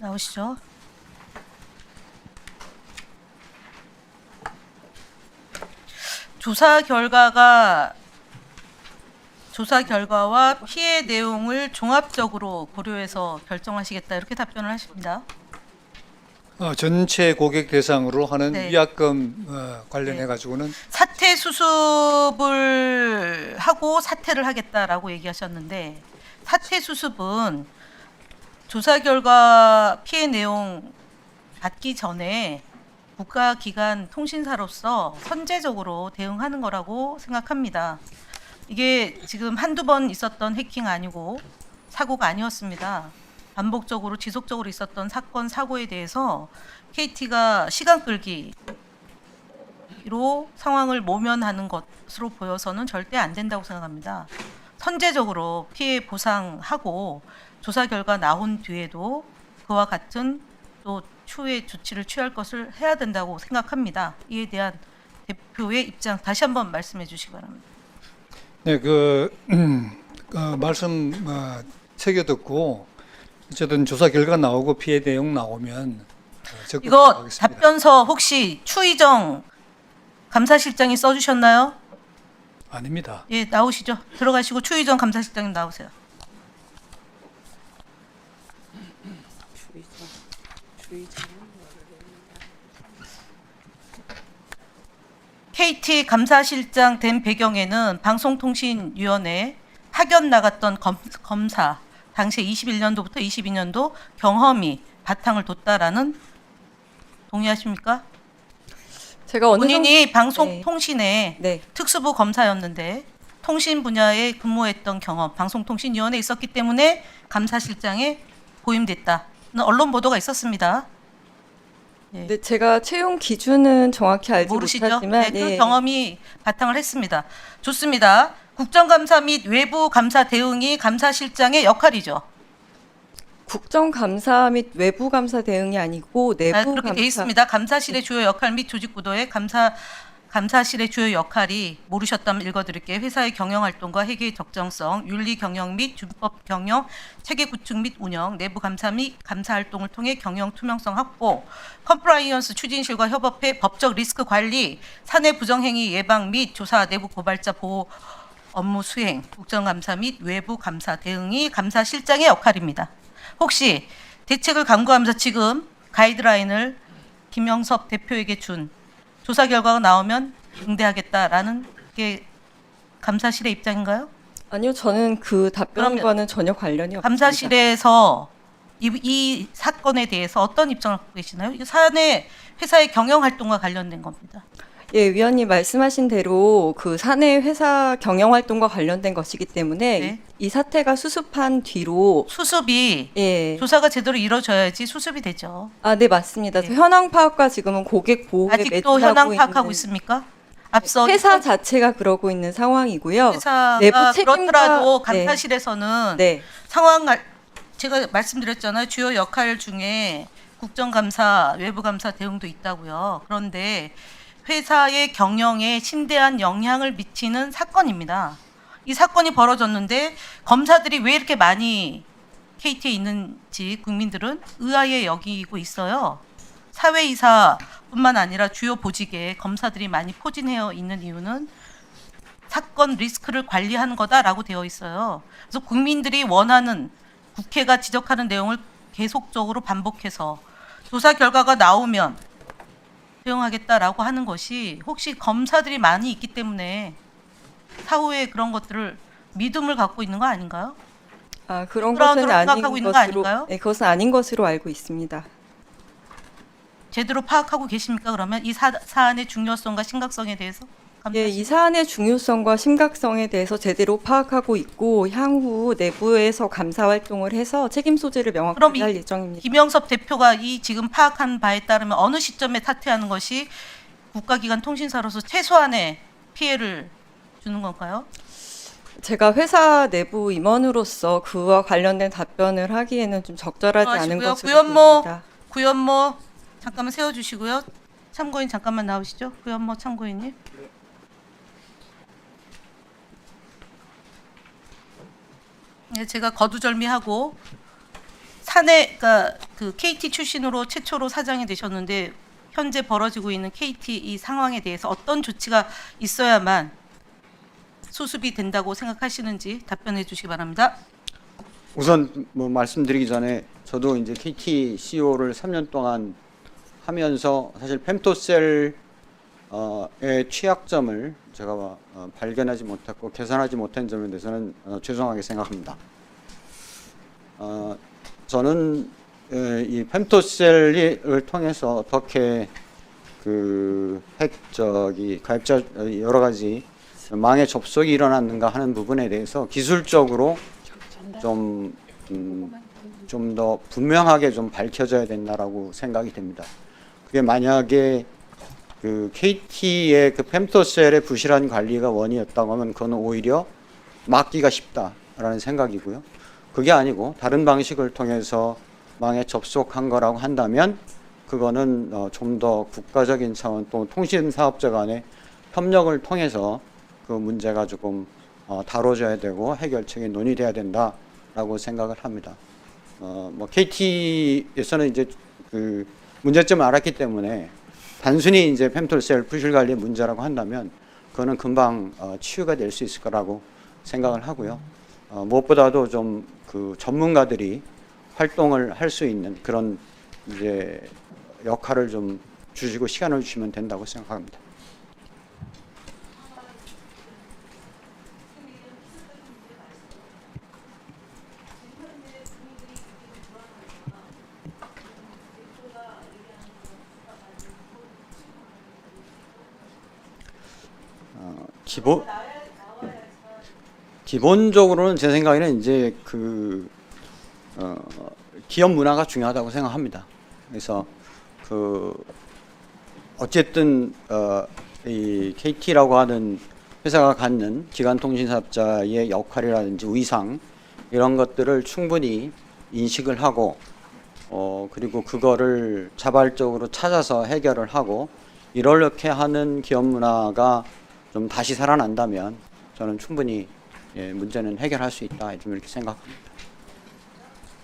나오시죠? 조사 결과가 조사 결과와 피해 내용을 종합적으로 고려해서 결정하시겠다 이렇게 답변을 하십니다. 어, 전체 고객 대상으로 하는 네. 위약금 어, 관련해 가지고는 사퇴 수습을 하고 사퇴를 하겠다라고 얘기하셨는데 사퇴 수습은 조사 결과 피해 내용 받기 전에 국가기관 통신사로서 선제적으로 대응하는 거라고 생각합니다. 이게 지금 한두 번 있었던 해킹 아니고 사고가 아니었습니다. 반복적으로 지속적으로 있었던 사건 사고에 대해서 KT가 시간 끌기 로 상황을 모면하는 것으로 보여서는 절대 안 된다고 생각합니다. 선제적으로 피해 보상하고 조사 결과 나온 뒤에도 그와 같은 또 추후의 조치를 취할 것을 해야 된다고 생각합니다. 이에 대한 대표의 입장 다시 한번 말씀해 주시기 바랍니다. 네, 그 어, 말씀 어, 새겨 듣고 어쨌든 조사 결과 나오고 피해 내용 나오면 어, 이거 하겠습니다. 답변서 혹시 추희정 감사실장이 써주셨나요? 아닙니다. 예, 나오시죠. 들어가시고 추희정 감사실장님 나오세요. KT 감사실장 된 배경에는 방송통신위원회 파견 나갔던 검, 검사 당시 21년도부터 22년도 경험이 바탕을 뒀다라는 동의하십니까? 제가 어느 본인이 네. 방송통신에 네. 특수부 검사였는데 통신 분야에 근무했던 경험, 방송통신위원회에 있었기 때문에 감사실장에 보임됐다. 언론 보도가 있었습니다. 네. 네, 제가 채용 기준은 정확히 알지 모르시죠? 못하지만 네, 그 네. 경험이 바탕을 했습니다. 좋습니다. 국정감사 및 외부 감사 대응이 감사실장의 역할이죠. 국정감사 및 외부 감사 대응이 아니고 내부 아, 그렇게 감사 돼 있습니다. 감사실의 주요 역할 및 조직 구도의 감사 감사실의 주요 역할이 모르셨다면 읽어드릴게요. 회사의 경영 활동과 회계의 적정성, 윤리 경영 및 준법 경영, 체계 구축 및 운영, 내부 감사 및 감사 활동을 통해 경영 투명성 확보, 컴플라이언스 추진실과 협업해 법적 리스크 관리, 사내 부정행위 예방 및 조사 내부 고발자 보호 업무 수행, 국정감사 및 외부 감사 대응이 감사실장의 역할입니다. 혹시 대책을 강구하면서 지금 가이드라인을 김영섭 대표에게 준 조사 결과가 나오면 응대하겠다라는 게 감사실의 입장인가요? 아니요 저는 그 답변과는 전혀 관련이 없습니다. 감사실에서 이, 이 사건에 대해서 어떤 입장을 갖고 계시나요? 이 사안의 회사의 경영 활동과 관련된 겁니다. 예 위원님 말씀하신 대로 그 사내 회사 경영 활동과 관련된 것이기 때문에 네. 이, 이 사태가 수습한 뒤로 수습이 예. 조사가 제대로 이루어져야지 수습이 되죠. 아, 네, 맞습니다. 네. 현황 파악과 지금은 고객 보호에 아직도 현황 파악하고 있습니까? 앞서 회사 자체가 그러고 있는 상황이고요. 회사가 내부 그렇더라도 네. 감사실에서는 네. 상황 알- 제가 말씀드렸잖아요. 주요 역할 중에 국정감사, 외부감사 대응도 있다고요. 그런데 회사의 경영에 심대한 영향을 미치는 사건입니다. 이 사건이 벌어졌는데 검사들이 왜 이렇게 많이 KT에 있는지 국민들은 의아해 여기고 있어요. 사회이사뿐만 아니라 주요 보직에 검사들이 많이 포진해 있는 이유는 사건 리스크를 관리하는 거다라고 되어 있어요. 그래서 국민들이 원하는 국회가 지적하는 내용을 계속적으로 반복해서 조사 결과가 나오면 대응하겠다라고 하는 것이 혹시 검사들이 많이 있기 때문에 사후에 그런 것들을 믿음을 갖고 있는 거 아닌가요? 아, 그런 것은 아닌 것으로? 네, 그것은 아닌 것으로 알고 있습니다. 제대로 파악하고 계십니까? 그러면 이 사, 사안의 중요성과 심각성에 대해서 예, 이 사안의 중요성과 심각성에 대해서 제대로 파악하고 있고 향후 내부에서 감사 활동을 해서 책임 소재를 그럼 이- 할 예정입니다. 김영섭 대표가 이 지금 파악한 바에 따르면 어느 시점에 사퇴하는 것이 국가기관 통신사로서 최소한의 피해를 주는 건가요? 제가 회사 내부 임원으로서 그와 관련된 답변을 하기에는 좀 적절하지 않은 수고하시고요. 것으로 구현모. 보입니다. 구현모 잠깐만 세워주시고요. 참고인 잠깐만 나오시죠. 구현모 참고인님. 제가 거두절미하고 사내 그러니까 그 KT 출신으로 최초로 사장이 되셨는데 현재 벌어지고 있는 KT 이 상황에 대해서 어떤 조치가 있어야만 수습이 된다고 생각하시는지 답변해 주시기 바랍니다. 우선 뭐 말씀드리기 전에 저도 이제 KT CEO를 3년 동안 하면서 사실 펜토셀 어의 취약점을 제가 어, 발견하지 못했고 개선하지 못한 점에 대해서는 어, 죄송하게 생각합니다. 어, 저는 에, 이 펜토셀을 통해서 어떻게 그 핵적이 가입자 어, 여러 가지 망의 접속이 일어났는가 하는 부분에 대해서 기술적으로 좀, 음, 좀더 분명하게 좀 밝혀져야 된다라고 생각이 됩니다. 그게 만약에 그 KT의 그 펜토셀의 부실한 관리가 원인이었다고 하면 그건 오히려 막기가 쉽다라는 생각이고요. 그게 아니고 다른 방식을 통해서 망에 접속한 거라고 한다면 그거는 어, 좀더 국가적인 차원 또 통신 사업자 간의 협력을 통해서 그 문제가 조금 어, 다뤄져야 되고 해결책이 논의돼야 된다라고 생각을 합니다. 어, 뭐 KT에서는 이제 그 문제점을 알았기 때문에 단순히 이제 펜톨셀 부실 관리 문제라고 한다면 그거는 금방 어, 치유가 될 수 있을 거라고 생각을 하고요. 어, 무엇보다도 좀 그 전문가들이 활동을 할 수 있는 그런 이제 역할을 좀 주시고 시간을 주시면 된다고 생각합니다. 어, 기본 기본적으로는 제 생각에는 이제 그 어, 기업 문화가 중요하다고 생각합니다. 그래서 그 어쨌든 어, 이 KT라고 하는 회사가 갖는 기간통신사업자의 역할이라든지 위상 이런 것들을 충분히 인식을 하고 어, 그리고 그거를 자발적으로 찾아서 해결을 하고 이렇게 하는 기업 문화가 좀 다시 살아난다면 저는 충분히 예, 문제는 해결할 수 있다 좀 이렇게 생각합니다.